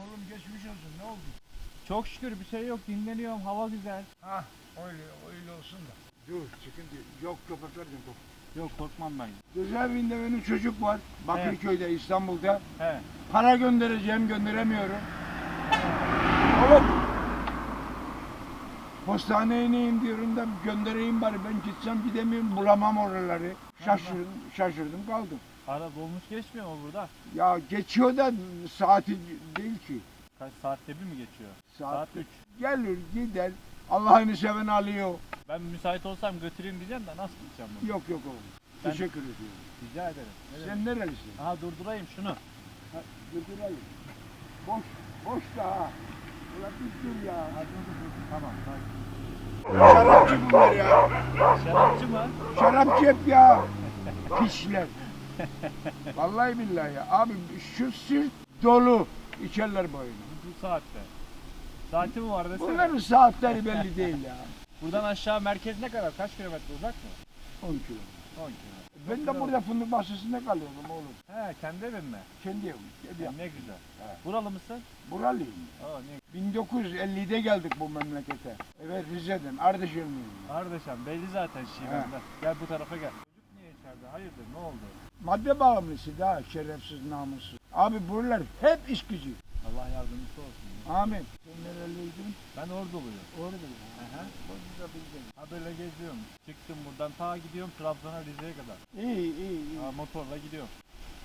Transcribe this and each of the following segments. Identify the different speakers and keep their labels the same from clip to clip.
Speaker 1: Oğlum geçmiş olsun ne oldu?
Speaker 2: Çok şükür bir şey yok. Dinleniyorum. Hava güzel.
Speaker 1: Ha öyle öyle olsun da. Dur sıkıntı yok köpeklerden kork.
Speaker 2: Yok korkmam ben.
Speaker 1: Cezaevinde benim çocuk var. Bakırköy'de İstanbul'da.
Speaker 2: He.
Speaker 1: Para göndereceğim gönderemiyorum. Oğlum. Postaneye ineyim diyorum da göndereyim bari ben gitsem gidemiyorum bulamam oraları. Şaşırdım, şaşırdım kaldım.
Speaker 2: Ara dolmuş geçmiyor mu burada?
Speaker 1: Ya geçiyor da saati değil ki.
Speaker 2: Kaç saatte bir mi geçiyor?
Speaker 1: Saat,
Speaker 2: Saat 3.
Speaker 1: gelir gider. Allah'ını seven alıyor.
Speaker 2: Ben müsait olsam götüreyim diyeceğim de nasıl gideceğim bunu?
Speaker 1: Yok yok oğlum.
Speaker 2: Ben-
Speaker 1: Teşekkür ediyorum.
Speaker 2: Rica ederim. Ne demek?
Speaker 1: Sen nerelisin?
Speaker 2: Aha durdurayım şunu.
Speaker 1: Ha, götürelim. Boş, boş da ha. Ulan bir dur ya.
Speaker 2: Ha, dur, dur, dur. Tamam.
Speaker 1: Şarapçı bunlar ya.
Speaker 2: Şarapçı mı?
Speaker 1: Şarapçı hep ya. Pişler. Vallahi billahi ya. Abi şu sırt dolu içerler boyunu.
Speaker 2: Bu, saatte. Saati mi var desene.
Speaker 1: Bunların saatleri belli değil ya.
Speaker 2: Buradan aşağı merkez ne kadar? Kaç kilometre uzak mı?
Speaker 1: 10 kilo.
Speaker 2: 10 kilometre.
Speaker 1: Ben de burada fındık bahçesinde kalıyorum oğlum.
Speaker 2: He kendi evin mi?
Speaker 1: Kendi evim. Kendi evim.
Speaker 2: Ne güzel.
Speaker 1: He.
Speaker 2: Buralı mısın?
Speaker 1: Buralıyım.
Speaker 2: Aa ne
Speaker 1: 1950'de geldik bu memlekete. Evet Rize'den, Ardeşenliyim.
Speaker 2: Kardeşim belli zaten şivenden. Gel bu tarafa gel. İçeride? Hayırdır ne oldu?
Speaker 1: Madde bağımlısı da şerefsiz namussuz. Abi buralar hep iş gücü.
Speaker 2: Allah yardımcısı olsun.
Speaker 1: Amin. Sen nereliydin?
Speaker 2: Ben Orduluyum.
Speaker 1: Orada.
Speaker 2: Aha.
Speaker 1: Orada bildim.
Speaker 2: Ha böyle geziyorum. Çıktım buradan ta gidiyorum Trabzon'a Rize'ye kadar.
Speaker 1: İyi iyi iyi.
Speaker 2: Ha, motorla gidiyorum.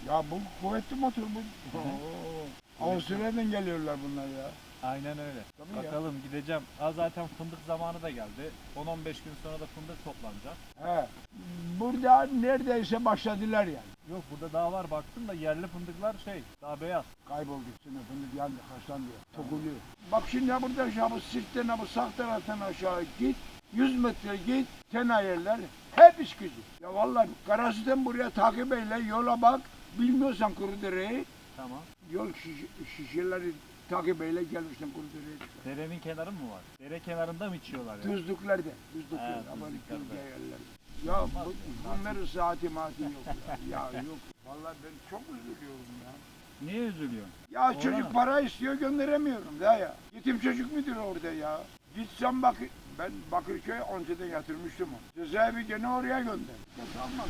Speaker 1: Ya bu kuvvetli motor bu. Oo. Avusturya'dan geliyorlar bunlar ya.
Speaker 2: Aynen öyle.
Speaker 1: Tabii ya.
Speaker 2: Bakalım gideceğim. Ha, zaten fındık zamanı da geldi. 10-15 gün sonra da fındık toplanacak.
Speaker 1: He. Burada neredeyse başladılar yani.
Speaker 2: Yok burada daha var baktım da yerli fındıklar şey daha beyaz.
Speaker 1: Kayboldu sınıfını yandı haşlandı. Tokuluyor. Bak şimdi ya burada aşağı bu sirkten bu sağ taraftan aşağı git. 100 metre git. Tena yerler. Hep iş gücü. Ya vallahi Karasu'dan buraya takip eyle yola bak. Bilmiyorsan Kurudere'yi
Speaker 2: Tamam.
Speaker 1: yol şiş- şişeleri takip eyle gelmişsin Kurudere'ye çıkar.
Speaker 2: Derenin kenarı mı var? Dere kenarında mı içiyorlar ya?
Speaker 1: Düzlüklerde. Düzlüklerde.
Speaker 2: He, düzlüklerde.
Speaker 1: yerler. Ya bu, bunların saati maati yok ya. Ya yok. Vallahi ben çok üzülüyorum ya.
Speaker 2: Niye üzülüyorsun?
Speaker 1: Ya
Speaker 2: Oğlan.
Speaker 1: çocuk para istiyor gönderemiyorum da ya. Yetim çocuk müdür orada ya? Gitsem bak ben Bakırköy önceden yatırmıştım onu. Cezaevi gene oraya gönder. Ya kalmaz.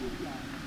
Speaker 1: Üzülüyorum yani.